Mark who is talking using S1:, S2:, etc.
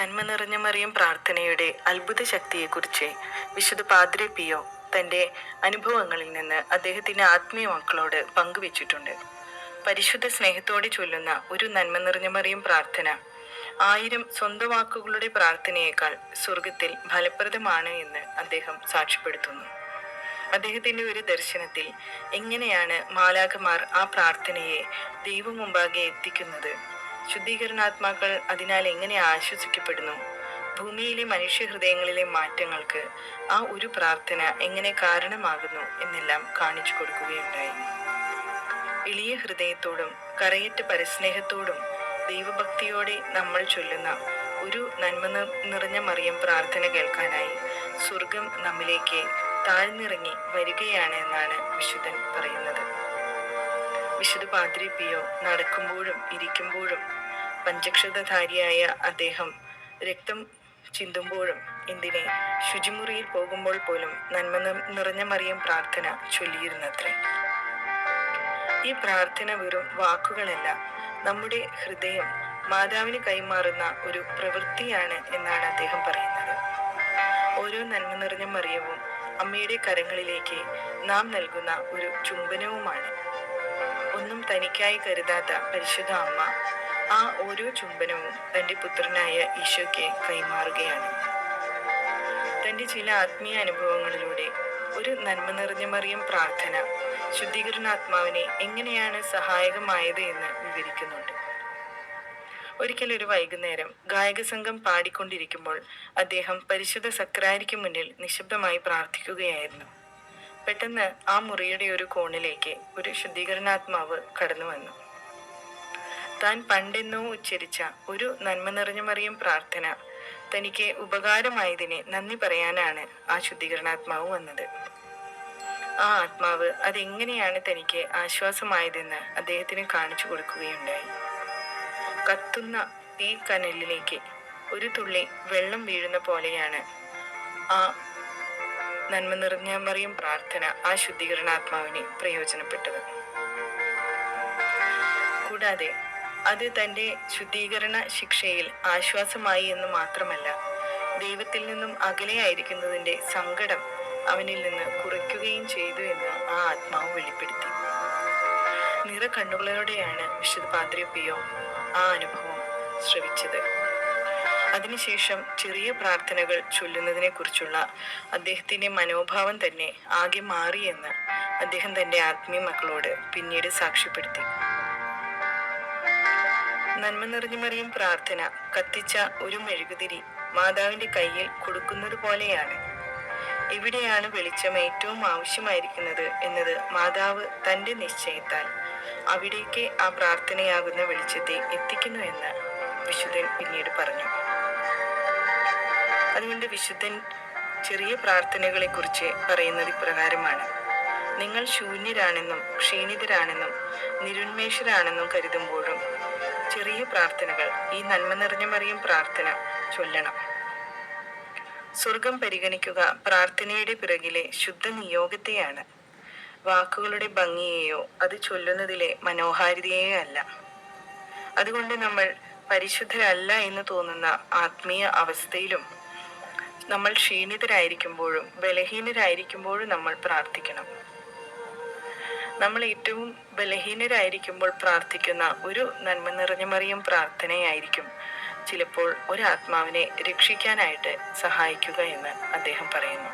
S1: നന്മ നിറഞ്ഞ മറിയം പ്രാർത്ഥനയുടെ അത്ഭുത ശക്തിയെക്കുറിച്ച് വിശുദ്ധ പാദ്രി പിയോ തന്റെ അനുഭവങ്ങളിൽ നിന്ന് അദ്ദേഹത്തിന്റെ ആത്മീയ മക്കളോട് പങ്കുവച്ചിട്ടുണ്ട്. പരിശുദ്ധ സ്നേഹത്തോടെ ചൊല്ലുന്ന ഒരു നന്മ നിറഞ്ഞ മറിയം പ്രാർത്ഥന ആയിരം സ്വന്തം വാക്കുകളുടെ പ്രാർത്ഥനയേക്കാൾ സ്വർഗത്തിൽ ഫലപ്രദമാണ് എന്ന് അദ്ദേഹം സാക്ഷ്യപ്പെടുത്തുന്നു. അദ്ദേഹത്തിന്റെ ഒരു ദർശനത്തിൽ എങ്ങനെയാണ് മാലാഖമാർ ആ പ്രാർത്ഥനയെ ദൈവം മുമ്പാകെ എത്തിക്കുന്നത്? ശുദ്ധീകരണാത്മാക്കൾ അതിനാൽ എങ്ങനെ ആശ്വസിക്കപ്പെടുന്നു? ഭൂമിയിലെ മനുഷ്യ ഹൃദയങ്ങളിലെ മാറ്റങ്ങൾക്ക് ആ ഒരു പ്രാർത്ഥന എങ്ങനെ കാരണമാകുന്നു എന്നെല്ലാം കാണിച്ചു കൊടുക്കുകയുണ്ടായി. എളിയ ഹൃദയത്തോടും കറയറ്റ പരസ്നേഹത്തോടും ദൈവഭക്തിയോടെ നമ്മൾ ചൊല്ലുന്ന ഒരു നന്മ നിറഞ്ഞ മറിയം പ്രാർത്ഥന കേൾക്കാനായി സ്വർഗം നമ്മിലേക്ക് താഴ്ന്നിറങ്ങി വരികയാണ് എന്നാണ് വിശുദ്ധൻ പറയുന്നത്. വിശുദ്ധ പാതിരി പിയോ നടക്കുമ്പോഴും ഇരിക്കുമ്പോഴും പഞ്ചക്ഷതധാരിയായ അദ്ദേഹം രക്തം ചിന്തുമ്പോഴും എന്തിനെ ശുചിമുറിയിൽ പോകുമ്പോൾ പോലും നന്മ നിറഞ്ഞ മറിയം പ്രാർത്ഥന ചൊല്ലിയിരുന്നത്രേ. ഈ പ്രാർത്ഥന വെറും വാക്കുകളല്ല നമ്മുടെ ഹൃദയം മാതാവിന് കൈമാറുന്ന ഒരു പ്രവൃത്തിയാണ് എന്നാണ് അദ്ദേഹം പറയുന്നത്. ഓരോ നന്മ നിറഞ്ഞ മറിയവും അമ്മയുടെ കരങ്ങളിലേക്ക് നാം നൽകുന്ന ഒരു ചുംബനവുമാണ്. ഒന്നും തനിക്കായി കരുതാത്ത പരിശുദ്ധ അമ്മ ആ ഓരോ ചുംബനവും തന്റെ പുത്രനായ ഈശോയ്ക്ക് കൈമാറുകയാണ്. തന്റെ ചില ആത്മീയ അനുഭവങ്ങളിലൂടെ ഒരു നന്മ നിറഞ്ഞ മറിയം പ്രാർത്ഥന ശുദ്ധീകരണാത്മാവിനെ എങ്ങനെയാണ് സഹായകമായത് എന്ന് വിവരിക്കുന്നുണ്ട്. ഒരിക്കൽ ഒരു വൈകുന്നേരം ഗായക സംഘം പാടിക്കൊണ്ടിരിക്കുമ്പോൾ അദ്ദേഹം പരിശുദ്ധ സക്രാരിക്ക് മുന്നിൽ നിശബ്ദമായി പ്രാർത്ഥിക്കുകയായിരുന്നു. പെട്ടെന്ന് ആ മുറിയുടെ ഒരു കോണിലേക്ക് ഒരു ശുദ്ധീകരണാത്മാവ് കടന്നു വന്നു. താൻ പണ്ടെന്നോ ഉച്ചരിച്ച ഒരു നന്മ നിറഞ്ഞ മറിയം പ്രാർത്ഥന തനിക്ക് ഉപകാരമായതിനെ നന്ദി പറയാനാണ് ആ ശുദ്ധീകരണാത്മാവ് വന്നത്. ആ ആത്മാവ് അതെങ്ങനെയാണ് തനിക്ക് ആശ്വാസമായതെന്ന് അദ്ദേഹത്തിന് കാണിച്ചു കൊടുക്കുകയുണ്ടായി. കത്തുന്ന തീ കനലിലേക്ക് ഒരു തുള്ളി വെള്ളം വീഴുന്ന പോലെയാണ് ആ നന്മ നിറഞ്ഞ മറിയം പ്രാർത്ഥന ആ ശുദ്ധീകരണാത്മാവിനെ പ്രയോജനപ്പെട്ടത്. കൂടാതെ അത് തന്റെ ശുദ്ധീകരണ ശിക്ഷയിൽ ആശ്വാസമായി എന്ന് മാത്രമല്ല ദൈവത്തിൽ നിന്നും അകലെയായിരിക്കുന്നതിന്റെ സങ്കടം അവനിൽ നിന്ന് കുറയ്ക്കുകയും ചെയ്തു എന്ന് ആ ആത്മാവ് വെളിപ്പെടുത്തി. നിറ കണ്ണുകളോടെയാണ് വിശുദ്ധ പാദ്രി പിയോ ആ അനുഭവം ശ്രവിച്ചത്. അതിനുശേഷം ചെറിയ പ്രാർത്ഥനകൾ ചൊല്ലുന്നതിനെ കുറിച്ചുള്ള അദ്ദേഹത്തിന്റെ മനോഭാവം തന്നെ ആകെ മാറിയെന്ന് അദ്ദേഹം തന്റെ ആത്മീയ മക്കളോട് പിന്നീട് സാക്ഷ്യപ്പെടുത്തി. നന്മ നിറഞ്ഞു മറിയും പ്രാർത്ഥന കത്തിച്ച ഒരു മെഴുകുതിരി മാതാവിന്റെ കയ്യിൽ കൊടുക്കുന്നത് പോലെയാണ്. എവിടെയാണ് വെളിച്ചം ഏറ്റവും ആവശ്യമായിരിക്കുന്നത് എന്നത് മാതാവ് തന്റെ നിശ്ചയത്താൽ. അവിടേക്ക് ആ പ്രാർത്ഥനയാകുന്ന വെളിച്ചത്തെ എത്തിക്കുന്നു എന്ന് വിശുദ്ധൻ പിന്നീട് പറഞ്ഞു. അതുകൊണ്ട് വിശുദ്ധൻ ചെറിയ പ്രാർത്ഥനകളെ കുറിച്ച് പറയുന്നത് ഇപ്രകാരമാണ്. നിങ്ങൾ ശൂന്യരാണെന്നും ക്ഷീണിതരാണെന്നും നിരുന്മേഷരാണെന്നും കരുതുമ്പോഴും ചെറിയ പ്രാർത്ഥനകൾ ഈ നന്മ നിറഞ്ഞ മറിയും പ്രാർത്ഥന ചൊല്ലണം. സ്വർഗം പരിഗണിക്കുക പ്രാർത്ഥനയുടെ പിറകിലെ ശുദ്ധ നിയോഗത്തെയാണ്. വാക്കുകളുടെ ഭംഗിയെയോ അത് ചൊല്ലുന്നതിലെ മനോഹാരിതയെയോ അല്ല. അതുകൊണ്ട് നമ്മൾ പരിശുദ്ധരല്ല എന്ന് തോന്നുന്ന ആത്മീയ അവസ്ഥയിലും നമ്മൾ ക്ഷീണിതരായിരിക്കുമ്പോഴും ബലഹീനരായിരിക്കുമ്പോഴും നമ്മൾ പ്രാർത്ഥിക്കണം. നമ്മൾ ഏറ്റവും ബലഹീനരായിരിക്കുമ്പോൾ പ്രാർത്ഥിക്കുന്ന ഒരു നന്മ നിറഞ്ഞ മറിയം പ്രാർത്ഥനയായിരിക്കും ചിലപ്പോൾ ഒരു ഒരാത്മാവിനെ രക്ഷിക്കാനായിട്ട് സഹായിക്കുക എന്ന് അദ്ദേഹം പറയുന്നു.